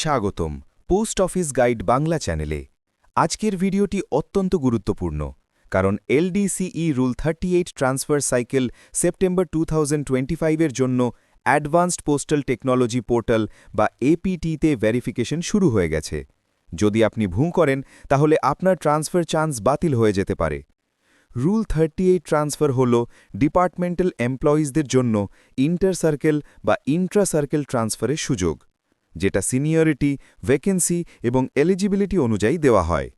স্বাগতম post office guide Bangla চ্যানেলে। আজকের ভিডিওটি অত্যন্ত গুরুত্বপূর্ণ, কারণ LDCE rule thirty eight transfer cycle September two thousand এর জন্য অ্যাডভান্সড পোস্টাল টেকনোলজি পোর্টাল বা এপিটিতে ভেরিফিকেশন শুরু হয়ে গেছে। যদি আপনি ভুঁ করেন, তাহলে আপনার ট্রান্সফার চান্স বাতিল হয়ে যেতে পারে। রুল থার্টি এইট ট্রান্সফার হল ডিপার্টমেন্টাল এমপ্লয়িজদের জন্য ইন্টার সার্কেল বা ইন্ট্রা সার্কেল ট্রান্সফারের সুযোগ। যেটা সিনিয়রিটি ভ্যাকেন্সি এবং এলিজিবিলিটি অনুযায়ী দেওয়া হয়।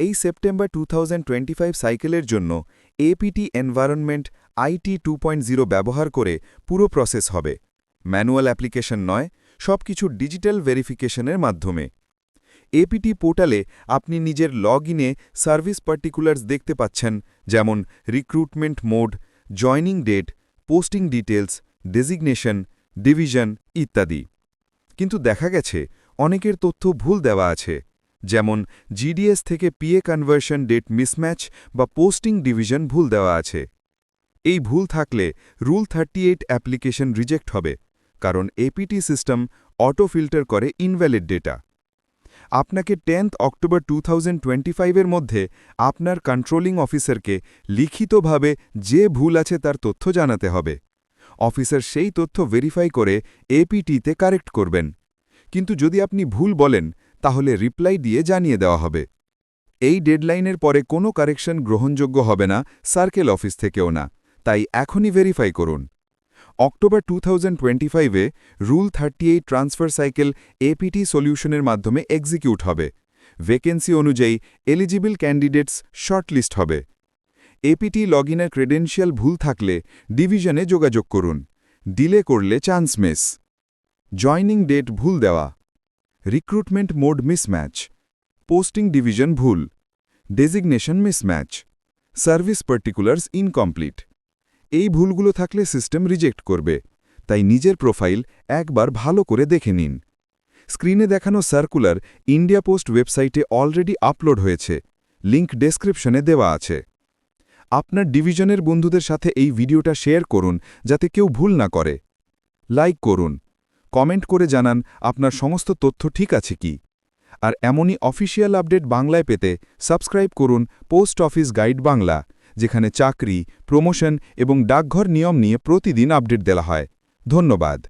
এই সেপ্টেম্বর টু সাইকেলের জন্য এপিটি এনভায়রনমেন্ট আইটি টু ব্যবহার করে পুরো প্রসেস হবে। ম্যানুয়াল অ্যাপ্লিকেশন নয়, সবকিছু ডিজিটাল ভেরিফিকেশনের মাধ্যমে। এপিটি পোর্টালে আপনি নিজের লগ ইনে সার্ভিস পার্টিকুলার্স দেখতে পাচ্ছেন, যেমন recruitment mode joining date posting details designation division ইত্যাদি। কিন্তু দেখা গেছে, অনেকের তথ্য ভুল দেওয়া আছে। যেমন জিডিএস থেকে পিএ কনভার্সন ডেট মিসম্যাচ বা পোস্টিং ডিভিশন ভুল দেওয়া আছে। এই ভুল থাকলে rule thirty eight application reject হবে, কারণ এপিটি সিস্টেম অটো ফিল্টার করে ইনভ্যালিড ডেটা আপনাকে টেন্থ অক্টোবর টু থাউজেন্ড এর মধ্যে আপনার কন্ট্রোলিং অফিসারকে লিখিতভাবে যে ভুল আছে তার তথ্য জানাতে হবে। অফিসার সেই তথ্য ভেরিফাই করে এপিটিতে কারেক্ট করবেন। কিন্তু যদি আপনি ভুল বলেন, তাহলে রিপ্লাই দিয়ে জানিয়ে দেওয়া হবে। এই ডেডলাইনের পরে কোনো কারেকশন গ্রহণযোগ্য হবে না সার্কেল অফিস থেকেও না। তাই এখনই ভেরিফাই করুন। October two A rule thirty eight transfer cycle APT সলিউশনের মাধ্যমে এক্সিকিউট হবে। ভ্যাকেন্সি অনুযায়ী এলিজিবল ক্যান্ডিডেটস শর্টলিস্ট হবে। এপিটি লগইনের ক্রেডেনশিয়াল ভুল থাকলে ডিভিশনে যোগাযোগ করুন। ডিলে করলে চান্স মিস জয়নিং ডেট ভুল দেওয়া। Recruitment mode mismatch posting division ভুল। Designation mismatch service particulars incomplete এই ভুলগুলো থাকলে সিস্টেম রিজেক্ট করবে। তাই নিজের প্রোফাইল একবার ভালো করে দেখে নিন। স্ক্রিনে দেখানো সার্কুলার ইন্ডিয়া পোস্ট ওয়েবসাইটে অলরেডি আপলোড হয়েছে। লিংক ডেসক্রিপশনে দেওয়া আছে। আপনার ডিভিশনের বন্ধুদের সাথে এই ভিডিওটা শেয়ার করুন, যাতে কেউ ভুল না করে। লাইক করুন। কমেন্ট করে জানান আপনার সমস্ত তথ্য ঠিক আছে কি। আর এমনই অফিসিয়াল আপডেট বাংলায় পেতে সাবস্ক্রাইব করুন পোস্ট অফিস গাইড বাংলা, যেখানে চাকরি, প্রমোশন এবং ডাকঘর নিয়ম নিয়ে প্রতিদিন আপডেট দেওয়া হয়। ধন্যবাদ।